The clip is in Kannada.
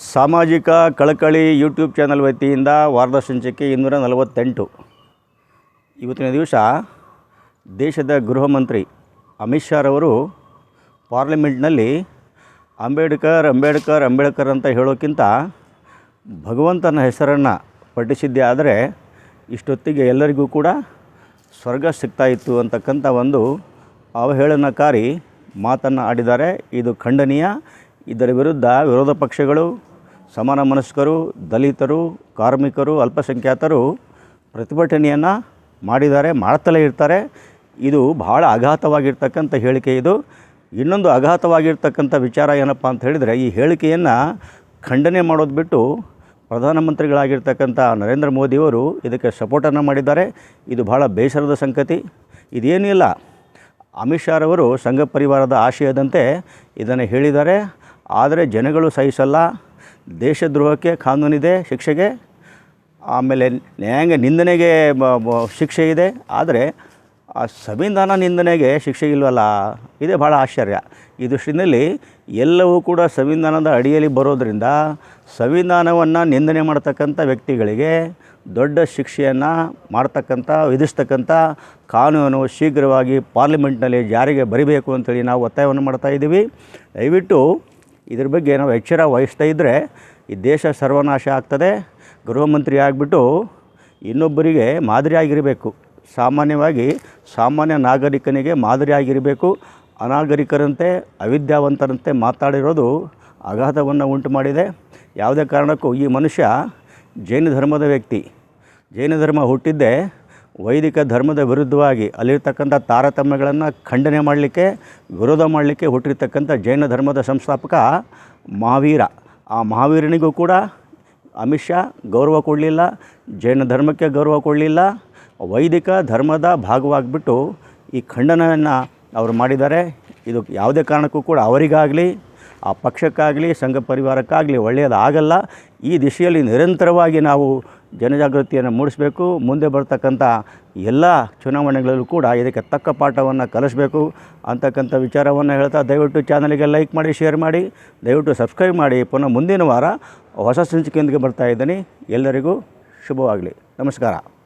ಸಾಮಾಜಿಕ ಕಳಕಳಿ ಯೂಟ್ಯೂಬ್ ಚಾನಲ್ ವತಿಯಿಂದ ವಾರದ ಸಂಚಿಕೆ ಇನ್ನೂರ ನಲವತ್ತೆಂಟು. ಇವತ್ತಿನ ದಿವಸ ದೇಶದ ಗೃಹ ಮಂತ್ರಿ ಅಮಿತ್ ಶಾರವರು ಪಾರ್ಲಿಮೆಂಟ್ನಲ್ಲಿ ಅಂಬೇಡ್ಕರ್ ಅಂಬೇಡ್ಕರ್ ಅಂಬೇಡ್ಕರ್ ಅಂತ ಹೇಳೋಕ್ಕಿಂತ ಭಗವಂತನ ಹೆಸರನ್ನು ಪಠಿಸಿದ್ದೆ ಆದರೆ ಇಷ್ಟೊತ್ತಿಗೆ ಎಲ್ಲರಿಗೂ ಕೂಡ ಸ್ವರ್ಗ ಸಿಗ್ತಾಯಿತ್ತು ಅಂತಕ್ಕಂಥ ಒಂದು ಅವಹೇಳನಕಾರಿ ಮಾತನ್ನು ಆಡಿದ್ದಾರೆ. ಇದು ಖಂಡನೀಯ. ಇದರ ವಿರುದ್ಧ ವಿರೋಧ ಪಕ್ಷಗಳು ಸಮಾನ ಮನಸ್ಕರು, ದಲಿತರು, ಕಾರ್ಮಿಕರು, ಅಲ್ಪಸಂಖ್ಯಾತರು ಪ್ರತಿಭಟನೆಯನ್ನು ಮಾಡಿದ್ದಾರೆ, ಮಾಡ್ತಲೇ ಇರ್ತಾರೆ. ಇದು ಬಹಳ ಆಘಾತವಾಗಿರ್ತಕ್ಕಂಥ ಹೇಳಿಕೆ ಇದು. ಇನ್ನೊಂದು ಆಘಾತವಾಗಿರ್ತಕ್ಕಂಥ ವಿಚಾರ ಏನಪ್ಪ ಅಂತ ಹೇಳಿದರೆ, ಈ ಹೇಳಿಕೆಯನ್ನು ಖಂಡನೆ ಮಾಡೋದು ಬಿಟ್ಟು ಪ್ರಧಾನಮಂತ್ರಿಗಳಾಗಿರ್ತಕ್ಕಂಥ ನರೇಂದ್ರ ಮೋದಿಯವರು ಇದಕ್ಕೆ ಸಪೋರ್ಟನ್ನು ಮಾಡಿದ್ದಾರೆ. ಇದು ಬಹಳ ಬೇಸರದ ಸಂಗತಿ. ಇದೇನಿಲ್ಲ ಅಮಿತ್ ಶಾರವರು ಸಂಘ ಪರಿವಾರದ ಆಶಯದಂತೆ ಇದನ್ನು ಹೇಳಿದ್ದಾರೆ. ಆದರೆ ಜನಗಳು ಸಹಿಸಲ್ಲ. ದೇಶದ್ರೋಹಕ್ಕೆ ಕಾನೂನಿದೆ, ಶಿಕ್ಷೆಗೆ, ಆಮೇಲೆ ನ್ಯಾಯಾಂಗ ನಿಂದನೆಗೆ ಶಿಕ್ಷೆ ಇದೆ. ಆದರೆ ಆ ಸಂವಿಧಾನ ನಿಂದನೆಗೆ ಶಿಕ್ಷೆ ಇಲ್ವಲ್ಲ? ಇದೇ ಭಾಳ ಆಶ್ಚರ್ಯ. ಈ ದೃಷ್ಟಿನಲ್ಲಿ ಎಲ್ಲವೂ ಕೂಡ ಸಂವಿಧಾನದ ಅಡಿಯಲ್ಲಿ ಬರೋದರಿಂದ ಸಂವಿಧಾನವನ್ನು ನಿಂದನೆ ಮಾಡ್ತಕ್ಕಂಥ ವ್ಯಕ್ತಿಗಳಿಗೆ ದೊಡ್ಡ ಶಿಕ್ಷೆಯನ್ನು ಮಾಡ್ತಕ್ಕಂಥ, ವಿಧಿಸ್ತಕ್ಕಂಥ ಕಾನೂನು ಶೀಘ್ರವಾಗಿ ಪಾರ್ಲಿಮೆಂಟ್ನಲ್ಲಿ ಜಾರಿಗೆ ಬರಿಬೇಕು ಅಂತೇಳಿ ನಾವು ಒತ್ತಾಯವನ್ನು ಮಾಡ್ತಾಯಿದ್ದೀವಿ ದಯವಿಟ್ಟು ಇದ್ರ ಬಗ್ಗೆ ನಾವು ಎಚ್ಚರ ವಹಿಸ್ತಾ ಇದ್ದರೆ ಈ ದೇಶ ಸರ್ವನಾಶ ಆಗ್ತದೆ. ಗೃಹ ಮಂತ್ರಿ ಆಗಿಬಿಟ್ಟು ಇನ್ನೊಬ್ಬರಿಗೆ ಮಾದರಿಯಾಗಿರಬೇಕು ಸಾಮಾನ್ಯವಾಗಿ ಸಾಮಾನ್ಯ ನಾಗರಿಕನಿಗೆ ಮಾದರಿಯಾಗಿರಬೇಕು ಅನಾಗರಿಕರಂತೆ, ಅವಿದ್ಯಾವಂತರಂತೆ ಮಾತಾಡಿರೋದು ಆಘಾತವನ್ನು ಉಂಟು ಮಾಡಿದೆ. ಯಾವುದೇ ಕಾರಣಕ್ಕೂ ಈ ಮನುಷ್ಯ ಜೈನ ಧರ್ಮದ ವ್ಯಕ್ತಿ. ಜೈನ ಧರ್ಮ ಹುಟ್ಟಿದ್ದೇ ವೈದಿಕ ಧರ್ಮದ ವಿರುದ್ಧವಾಗಿ ಅಲ್ಲಿರ್ತಕ್ಕಂಥ ತಾರತಮ್ಯಗಳನ್ನು ಖಂಡನೆ ಮಾಡಲಿಕ್ಕೆ, ವಿರೋಧ ಮಾಡಲಿಕ್ಕೆ ಹುಟ್ಟಿರ್ತಕ್ಕಂಥ ಜೈನ ಧರ್ಮದ ಸಂಸ್ಥಾಪಕ ಮಹಾವೀರ. ಆ ಮಹಾವೀರನಿಗೂ ಕೂಡ ಅಮಿತ್ ಶಾ ಗೌರವ ಕೊಡಲಿಲ್ಲ, ಜೈನ ಧರ್ಮಕ್ಕೆ ಗೌರವ ಕೊಡಲಿಲ್ಲ. ವೈದಿಕ ಧರ್ಮದ ಭಾಗವಾಗಿಬಿಟ್ಟು ಈ ಖಂಡನೆಯನ್ನು ಅವರು ಮಾಡಿದ್ದಾರೆ. ಇದು ಯಾವುದೇ ಕಾರಣಕ್ಕೂ ಕೂಡ ಅವರಿಗಾಗಲಿ ಆ ಪಕ್ಷಕ್ಕಾಗಲಿ, ಸಂಘ ಪರಿವಾರಕ್ಕಾಗಲಿ ಒಳ್ಳೆಯದಾಗಲ್ಲ. ಈ ದಿಶೆಯಲ್ಲಿ ನಿರಂತರವಾಗಿ ನಾವು ಜನಜಾಗೃತಿಯನ್ನು ಮೂಡಿಸಬೇಕು. ಮುಂದೆ ಬರ್ತಕ್ಕಂಥ ಎಲ್ಲ ಚುನಾವಣೆಗಳಲ್ಲೂ ಕೂಡ ಇದಕ್ಕೆ ತಕ್ಕ ಪಾಠವನ್ನು ಕಲಿಸಬೇಕು. ಅಂತಕ್ಕಂಥ ವಿಚಾರವನ್ನು ಹೇಳ್ತಾ ದಯವಿಟ್ಟು ಚಾನಲಿಗೆ ಲೈಕ್ ಮಾಡಿ, ಶೇರ್ ಮಾಡಿ. ದಯವಿಟ್ಟು ಸಬ್ಸ್ಕ್ರೈಬ್ ಮಾಡಿ. ಪುನಃ ಮುಂದಿನ ವಾರ ಹೊಸ ಸಂಚಿಕೆಯೊಂದಿಗೆ ಬರ್ತಾ ಇದ್ದೀನಿ. ಎಲ್ಲರಿಗೂ ಶುಭವಾಗಲಿ. ನಮಸ್ಕಾರ.